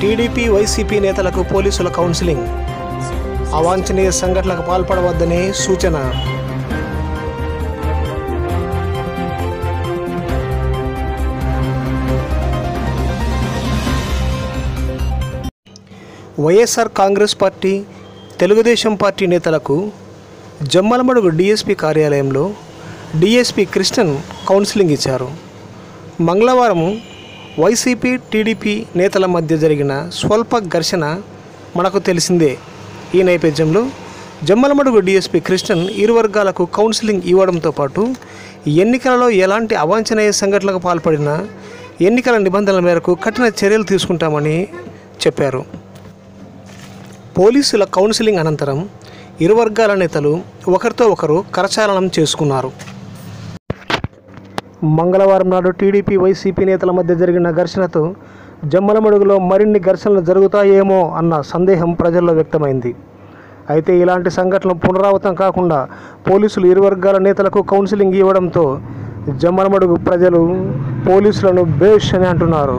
TDP YCP నేతలకు పోలీసుల counselling. అవాంఛనీయ సంఘటనలకు పాల్పడవద్దని సూచన. వైఎస్ఆర్ కాంగ్రెస్ పార్టీ తెలుగుదేశం పార్టీ నేతలకు జమ్మలమడుగు డిఎస్పీ కార్యాలయంలో డిఎస్పీ కృష్ణన్ కౌన్సిలింగ్ ఇచ్చారు. మంగళవారం వైసీపీ టీడీపీ నేతల మధ్య జరిగిన స్వల్ప ఘర్షణ మనకు తెలిసిందే. ఈ నేపథ్యంలో జమ్మలమడుగు డీఎస్పీ కృష్ణన్ ఇరు వర్గాలకు కౌన్సిలింగ్ ఇవ్వడంతో పాటు ఎన్నికలలో ఎలాంటి అవాంఛనీయ సంఘటనలకు పాల్పడినా ఎన్నికల నిబంధనల మేరకు కఠిన చర్యలు తీసుకుంటామని చెప్పారు. పోలీసుల కౌన్సిలింగ్ అనంతరం ఇరు వర్గాల నేతలు ఒకరితో ఒకరు కరచాలనం చేసుకున్నారు. మంగళవారం నాడు టీడీపీ వైసీపీ నేతల మధ్య జరిగిన ఘర్షణతో జమ్మలమడుగులో మరిన్ని ఘర్షణలు జరుగుతాయేమో అన్న సందేహం ప్రజల్లో వ్యక్తమైంది. అయితే ఇలాంటి సంఘటనలు పునరావృతం కాకుండా పోలీసులు ఇరు వర్గాల నేతలకు కౌన్సిలింగ్ ఇవ్వడంతో జమ్మలమడుగు ప్రజలు పోలీసులను బేష్ అని అంటున్నారు.